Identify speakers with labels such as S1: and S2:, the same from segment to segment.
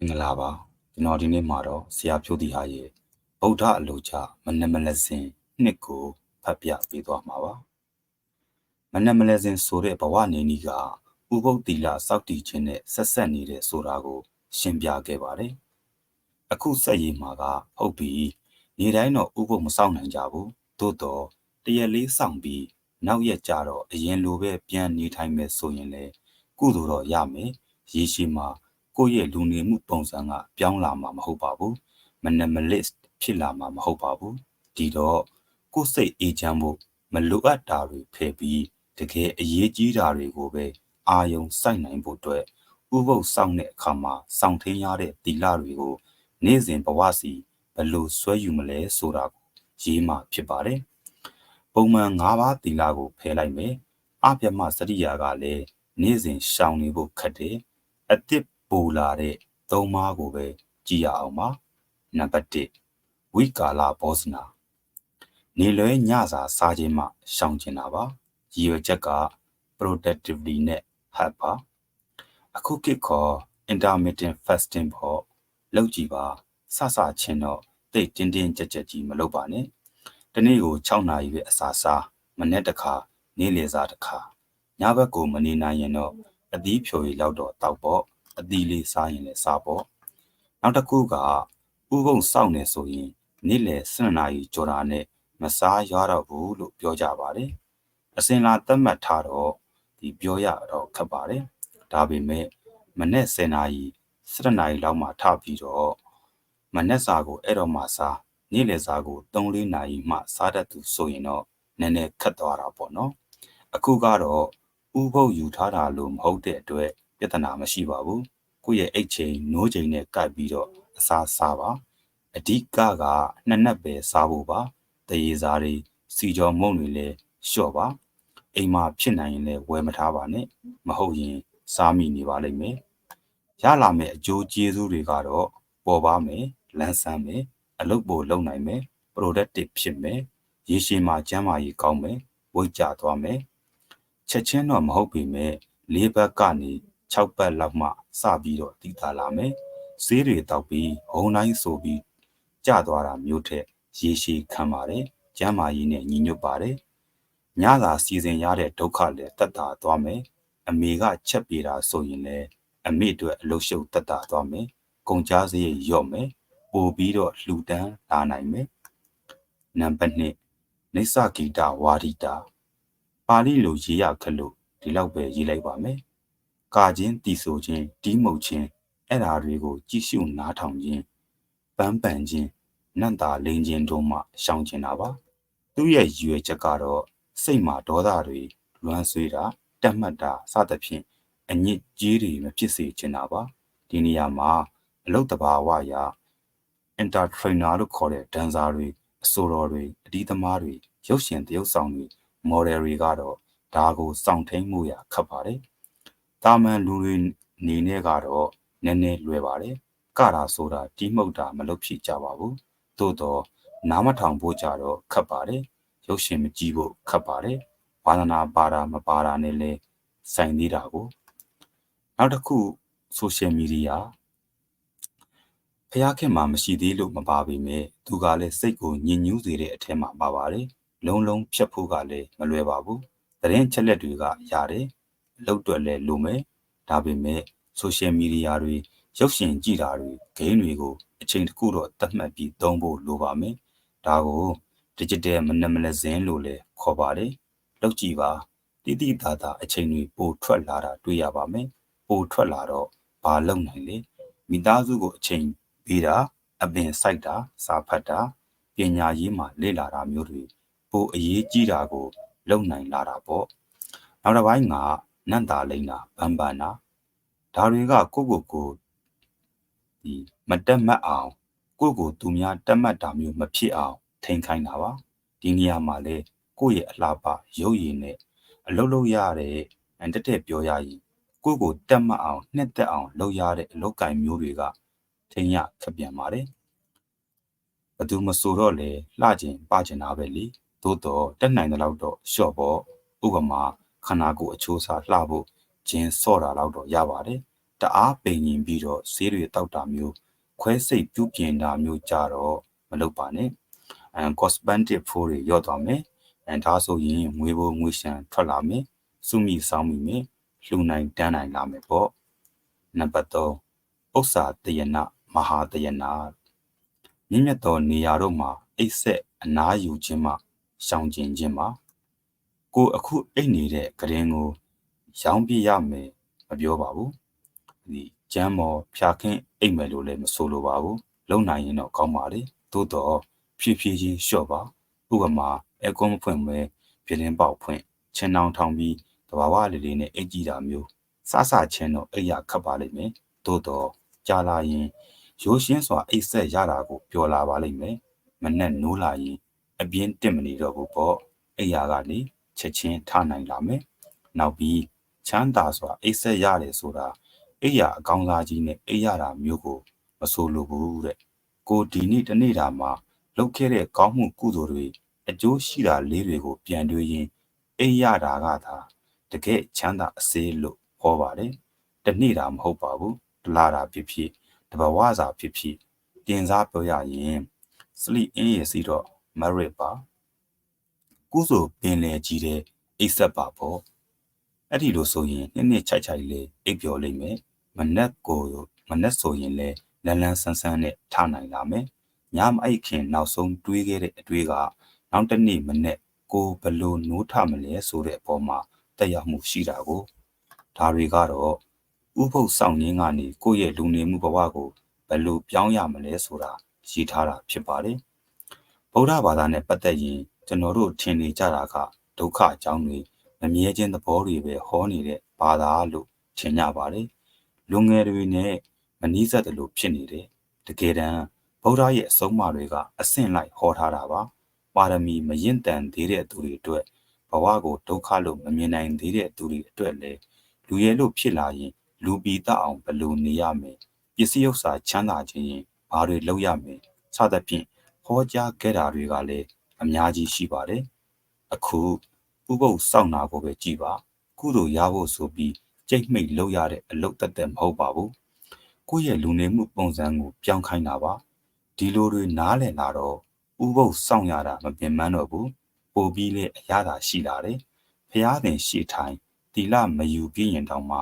S1: မင်္ဂလာပါကျွန်တော်ဒီနေ့မှာတော့ဆရာဖြိုးတီဟာရဲ့ဗုဒ္ဓအလိုချမနမလစင်နှစ်ကိုဖတ်ပြပေးသွားမှာပါမနမလစင်ဆိုတဲ့ဘဝနေနီးကဥပုပ်တီလာစောက်တီခြင်းနဲ့ဆက်ဆက်နေတဲ့ဆိုတာကို ရှင်းပြခဲ့ပါတယ်အခုဆက်ရေးမှာကဟုတ်ပြီနေတိုင်းတော့ဥပုပ်မစောင့်နိုင်ကြဘူးသို့တော့တရက်လေးစောင့်ပြီးနောက်ရက်ကျတော့အရင်လိုပဲပြန်နေထိုင်မယ်ဆိုရင်လေကုသိုလ်တော့ရမယ်ရေရှိမှာ ကိုယ့်ရဲ့လူနေမှုပုံစံကပြောင်းလာမှာမဟုတ်ပါဘူးမနမလစ်ဖြစ်လာမှာမဟုတ်ပါဘူးဒီတော့ကိုယ်စိတ်အေးချမ်းဖို့မလိုအပ်တာတွေဖယ်ပြီးတကယ်အရေးကြီးတာတွေကိုပဲအာယုံစိုက်နိုင်ဖို့အတွက်ဥပုပ်ဆောင်တဲ့အခါမှာစောင့်ထင်းရတဲ့တီလာတွေကိုနေ့စဉ်ဘဝစီဘလို့ဆွဲယူမလဲဆိုတာကိုရေးမှဖြစ်ပါတယ်ပုံမှန်၅ပါးတီလာကိုဖယ်လိုက်မယ်အပြမစရိယာကလည်းနေ့စဉ်ရှောင်နေဖို့ခက်တယ်အစ်စ် ပူလာတဲ့သုံးပါးကိုပဲကြည့်ရအောင်ပါနံပါတ်1ဝိကာလဘောဇနာနေလွဲညစာစားခြင်းမှရှောင်ကျင်တာပါရည်ရွယ်ချက်က productivity နဲ့ဟပ်ပါအခုခေတ်ခေါ် intermittent fasting ပေါ့လောက်ကြည့်ပါဆဆချင်းတော့တိတ်တင်းတင်းကြက်ကြက်ကြီးမလုပ်ပါနဲ့တနေ့ကို6နာရီပဲအစာစားမနေ့တစ်ခါနေ့လယ်စာတစ်ခါညဘက်ကိုမနေနိုင်ရင်တော့အသီးဖြိုရလောက်တော့တောက်ပေါ့ အသီးလေးစားရင်လည်းစားပေါ့နောက်တစ်ခုကဥပုံစောင့်နေဆိုရင်နေ့လယ်12နာရီကျော်တာနဲ့မစားရတော့ဘူးလို့ပြောကြပါတယ်အစင်လာသတ်မှတ်ထားတော့ဒီပြောရတော့ခက်ပါတယ်ဒါပေမဲ့မနေ့10နာရီ17နာရီလောက်မှထပြီးတော့မနေ့စာကိုအဲ့တော့မှစားနေ့လယ်စာကို3-4နာရီမှစားတတ်သူဆိုရင်တော့နည်းနည်းခက်သွားတာပေါ့နော်အခုကတော့ဥပုပ်ယူထားတာလို့မဟုတ်တဲ့အတွက် ပြဿနာမရှိပါဘူးကိုယ့်ရဲ့အိတ်ချိန်နိုးချိန်နဲ့ကပ်ပြီးတော့အစားစားပါအဓိကကနှစ်နက်ပဲစားဖို့ပါတရေစားတွေစီကြောမုံတွေလည်းလျှော့ပါအိမ်မှာဖြစ်နိုင်ရင်လည်းဝယ်မထားပါနဲ့မဟုတ်ရင်စားမိနေပါလိမ့်မယ်ရလာမယ့်အကျိုးကျေးဇူးတွေကတော့ပေါ်ပါမယ်လန်းဆန်းမယ်အလုပ်ပိုလုပ်နိုင်မယ် productive ဖြစ်မယ်ရေရှည်မှာကျန်းမာရေးကောင်းမယ်ဝိတ်ကြသွားမယ်ချက်ချင်းတော့မဟုတ်ပေမဲ့လေးဘက်ကနေ 6ဘက်လောက်မှစပြီးတော့တည်တာလာမယ်ဈေးတွေတောက်ပြီးဟုံတိုင်းဆိုပြီးကျသွားတာမျိုးထက်ရေရှည်ခံပါတယ်ကျမ်းမာရေးနဲ့ညီညွတ်ပါတယ်ညသာစီစဉ်ရတဲ့ဒုက္ခလည်းတက်တာသွားမယ်အမေကချက်ပြေတာဆိုရင်လည်းအမေအတွက်အလုရှုပ်တက်တာသွားမယ်ကုန်ကြစရိတ်လျော့မယ်ပို့ပြီးတော့လှူဒန်းလာနိုင်မယ်နံပါတ်2နေသဂီတဝါရိတာပါဠိလိုရေးရခလို့ဒီလောက်ပဲရေးလိုက်ပါမယ် ကာချင်းတီဆိုခြင်းတီးမှုတ်ခြင်းအဲ့ဓာတွေကိုကြည့်ရှုနားထောင်ခြင်းပန်းပန်ခြင်းနတ်တာလိန်ခြင်းတို့မှရှောင်ကျင်တာပါသူ့ရဲ့ရည်ရွယ်ချက်ကတော့စိတ်မှာဒေါသတွေလွမ်းဆွေးတာတက်မှတ်တာစသဖြင့်အညစ်ကြေးတွေမဖြစ်စေချင်တာပါဒီနေရာမှာအလုတ်တဘာဝရာ entertainer လို့ခေါ်တဲ့ဒန်ဆာတွေအဆိုတော်တွေအဒီသမားတွေရုပ်ရှင်တရုပ်ဆောင်တွေ model တွေကတော့ဒါကိုစောင့်ထိန်မှုရခတ်ပါတယ် တာမန်လူတွေနေနဲ့ကတော့နည်းနည်းလွယ်ပါတယ်ကတာဆိုတာတီးမှုတ်တာမလုပ်ဖြစ်ကြပါဘူးသို့တော့နားမထောင်ဖို့ကြတော့ခတ်ပါတယ်ရုပ်ရှင်မကြည့်ဖို့ခတ်ပါတယ်ဝါသနာပါတာမပါတာနဲ့လဲဆိုင်သေးတာကိုနောက်တစ်ခုဆိုရှယ်မီဒီယာဖျားခင်မှာမရှိသေးလို့မပါပေမဲ့သူကလည်းစိတ်ကိုညင်ညူးစေတဲ့အထက်မှာပါပါတယ်လုံးလုံးဖြတ်ဖို့ကလည်းမလွယ်ပါဘူးသတင်းချက်လက်တွေကရတယ် လောက်တွက်လဲလိုမယ်ဒါပေမဲ့ဆိုရှယ်မီဒီယာတွေရုပ်ရှင်ကြည့်တာတွေဂိမ်းတွေကိုအချိန်တစ်ခုတော့တတ်မှတ်ပြီးသုံးဖို့လိုပါမယ်ဒါကို digital minimalism လို့လည်းခေါ်ပါတယ်လောက်ကြည့်ပါတိတိတသာအချိန်တွေပိုထွက်လာတာတွေ့ရပါမယ်ပိုထွက်လာတော့ဘာလုပ်နိုင်လဲမိသားစုကိုအချိန်ပေးတာအပင်စိုက်တာစာဖတ်တာပညာရေးမှာလေ့လာတာမျိုးတွေပိုအရေးကြီးတာကို လုပ်နိုင်လာတာပေါ့နောက်တစ်ပိုင်းက နန့်တာလိမ့်တာဗန်ပန်တာဒါတွေကကိုကိုကိုဒီမတက်မတ်အောင်ကိုကိုသူများတက်မှတ်တာမျိုးမဖြစ်အောင်ထိန်ခိုင်းတာပါဒီနေရာမှာလဲကိုယ့်ရဲ့အလားပါရုပ်ရည်နဲ့အလုပ်လုပ်ရတဲ့တက်တက်ပြောရရင်ကိုကိုတက်မှတ်အောင်နှစ်သက်အောင်လုပ်ရတဲ့အလုပ်ကင်မျိုးတွေကထိန်ရခက်ပြန်ပါတယ်ဘသူမဆိုတော့လေလှကျင်ပကျင်တာပဲလေသို့တော့တက်နိုင်တဲ့လောက်တော့ရှော့ပေါ့ဥပမာ ခန္ဓာကိုယ်အချိုးစားလှဖို့ဂျင်းစော့တာလောက်တော့ရပါတယ်တအားပိန်ရင်ပြီးတော့ဆေးတွေတောက်တာမျိုးခွဲစိတ်ပြုပြင်တာမျိုးကြတော့မလုပ်ပါနဲ့အဲ cosmetic ဖိုးတွေရော့သွားမယ်အဲဒါဆိုရင်ငွေဘိုးငွေရှံထွက်လာမယ်စုမိစောင်းမိမယ်လှူနိုင်တန်းနိုင်လာမယ်ပေါ့နံပါတ်3ဥစ္စာတယနာမဟာတယနာမြင့်မြတ်သောနေရာတို့မှာအိတ်ဆက်အနာယူခြင်းမှရှောင်ကျင်ခြင်းမှာ ကိုအခုအိတ်နေတဲ့ကရင်ကိုရောင်းပြရမယ်မပြောပါဘူးဒီကျမ်းမော်ဖြာခင်းအိတ်မယ်လို့လည်းမဆိုလိုပါဘူးလုံနိုင်ရင်တော့ကောင်းပါလေသို့တော့ဖြည်းဖြည်းချင်းလျှော့ပါဥပမာအကွန်မဖွင့်မဲပြင်းပေါက်ဖွင့်ချင်းနှောင်းထောင်ပြီးတဘာဝလေးလေးနဲ့အိတ်ကြည့်တာမျိုးစစချင်းတော့အိတ်ရခတ်ပါလိမ့်မယ်သို့တော့ကြာလာရင်ရိုးရှင်းစွာအိတ်ဆက်ရတာကိုပျော်လာပါလိမ့်မယ်မနဲ့နိုးလာရင်အပြင်းတက်မနေတော့ဘူးပေါ့အိယာကနေ ချက်ချင်းထနိုင်လာမယ်နောက်ပြီးချမ်းသာစွာအိတ်ဆက်ရတယ်ဆိုတာအိယာအကောင်းစားကြီးနဲ့အိယာတာမျိုးကိုမဆိုလိုဘူးတဲ့ကိုဒီနေ့တနေ့တာမှာလုပ်ခဲ့တဲ့ကောင်းမှုကုသိုလ်တွေအကျိုးရှိတာလေးတွေကိုပြန်တွေးရင်အိယာတာကသာတကယ်ချမ်းသာအစေးလို့ဟောပါတယ်တနေ့တာမဟုတ်ပါဘူးတလားတာဖြစ်ဖြစ်တဘဝစာဖြစ်ဖြစ်တင်စားပြောရရင် sleep in ရစီတော့ merit ပါ ကုစုပင်လေကြီးတဲ့အိပ်ဆက်ပါပေါ့အဲ့ဒီလိုဆိုရင်နှစ်နှစ်ခြိုက်ခြိုက်လေးအိပ်ပျော်လိမ့်မယ်မနက်ကိုမနက်ဆိုရင်လဲလန်းလန်းဆန်းဆန်းနဲ့ထနိုင်လာမယ်ညမအိတ်ခင်နောက်ဆုံးတွေးခဲ့တဲ့အတွေးကနောက်တစ်နေ့မနေ့ကိုဘလို့နိုးထမလဲဆိုတဲ့အပေါ်မှာတက်ရောက်မှုရှိတာကိုဒါတွေကတော့ဥပုပ်ဆောင်ရင်းကနေကိုယ့်ရဲ့လူနေမှုဘဝကိုဘယ်လိုပြောင်းရမလဲဆိုတာရည်ထားတာဖြစ်ပါတယ်ဗုဒ္ဓဘာသာနဲ့ပတ်သက်ရင် ကျွန်တော်တို့ထင်နေကြတာကဒုက္ခအကြောင်းတွေမမြဲခြင်းသဘောတွေပဲဟောနေတဲ့ဘာသာလို့ထင်ကြပါတယ်လူငယ်တွေနဲ့မနီးစပ်တယ်လို့ဖြစ်နေတယ်တကယ်တမ်းဗုဒ္ဓရဲ့အဆုံးအမတွေကအဆင့်လိုက်ဟောထားတာပါပါရမီမရင်တန်သေးတဲ့သူတွေအတွက်ဘဝကိုဒုက္ခလို့မမြင်နိုင်သေးတဲ့သူတွေအတွက်လည်းလူရဲလို့ဖြစ်လာရင်လူပီတအောင်ဘယ်လိုနေရမယ်ပစ္စည်းဥစ္စာချမ်းသာခြင်းရင်ဘာတွေလုပ်ရမယ်စသဖြင့်ဟောကြားခဲ့တာတွေကလည်း အများကြီးရှိပါတယ်အခုဥပုပ်စောင့်နာကိုပဲကြည်ပါ ကုသိုလ်ရဖို့ဆိုပြီးကြိတ်မိတ်လုပ်ရတဲ့အလုပ်တက်တက်မဟုတ်ပါဘူးကိုယ့်ရဲ့လူနေမှုပုံစံကိုပြောင်းခိုင်းတာပါဒီလိုတွေနားလည်လာတော့ဥပုပ်စောင့်ရတာမပင်ပန်းတော့ဘူးပိုပြီးလေအရသာရှိလာတယ်ဖျားတင်ရှေ့ထိုင်တီလမယူပြင်းရင်တောင်မှ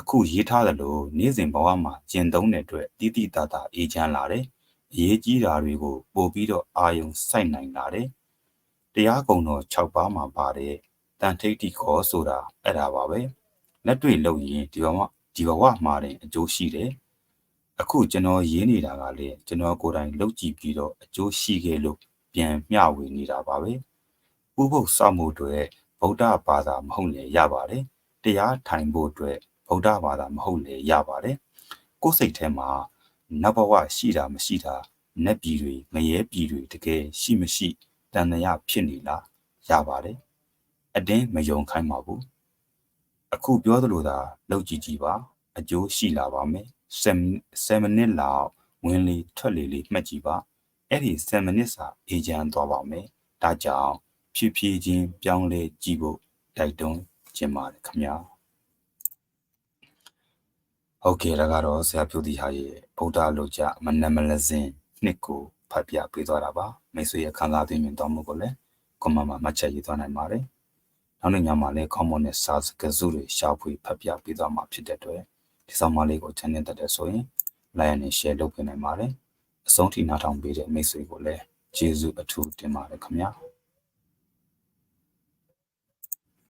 S1: အခုရေးထားသလိုနေ့စဉ်ဘဝမှာကျင့်သုံးတဲ့အတွက်တိတိတတ်တာအေးချမ်းလာတယ်။ အရေးကြီးတာတွေကို ပို့ပြီးတော့အာယုံစိုက်နိုင်လာတယ်။တရားကုံတော်6ပါးမှာပါတယ်တန်ထိတ်တိခေါ်ဆိုတာအဲ့ဒါပါပဲ။လက်တွေ့လုပ်ရင်ဒီဘဝဒီဘဝမှာတင်အကျိုးရှိတယ်။အခုကျွန်တော်ရေးနေတာကလေကျွန်တော်ကိုယ်တိုင်လုပ်ကြည့်ပြီးတော့အကျိုးရှိခဲ့လို့ပြန်မျှဝေနေတာပါပဲ။ဥပုပ်စောင့်မှုတွေဗုဒ္ဓဘာသာမဟုတ်လေရပါတယ်။တရားထိုင်ဖို့အတွက်ဗုဒ္ဓဘာသာမဟုတ်လေရပါတယ်ကိုယ်စိတ်ထဲမှာ နတ်ဘဝရှိတာမရှိတာနတ်ပြည်တွေငရဲပြည်တွေတကယ်ရှိမရှိတန်တရားဖြစ်နေလားရပါတယ်အတင်းမယုံခိုင်းပါဘူးအခုပြောသလိုသာလောက်ကြည့်ကြည့်ပါအကျိုးရှိလာပါမယ်7 7မိနစ်လောက်ဝင်လေထွက်လေလေးမှတ်ကြည့်ပါအဲ့ဒီ7မိနစ်စာအေဂျန်သွားပါမယ်ဒါကြောင့်ဖြည်းဖြည်းချင်းပြောင်းလဲကြည့်ဖို့တိုက်တွန်းခြင်းပါတယ်ခင်ဗျာ ဟုတ်ကဲ့ဒါကတော့ဆရာဖြူတီဟာရဲ့ဗုဒ္ဓလောကြမနမလစင်နှစ်ကိုဖတ်ပြပေးသွားတာပါမိတ်ဆွေရဲ့ခံစားသိမြင်တော်မူကိုလည်းကွန်မမှာမှတ်ချက်ရေးသွားနိုင်ပါတယ်နောက်နေ့ညမှာလည်း common နဲ့ SARS ကစုတွေရှာဖွေဖတ်ပြပေးသွားမှာဖြစ်တဲ့အတွက်ဒီဆောင်မလေးကို channel တက်တဲ့ဆိုရင် like နဲ့ share လုပ်ပေးနိုင်ပါတယ်အဆုံးထိနားထောင်ပေးတဲ့မိတ်ဆွေကိုလည်းကျေးဇူးအထူးတင်ပါတယ်ခင်ဗျာ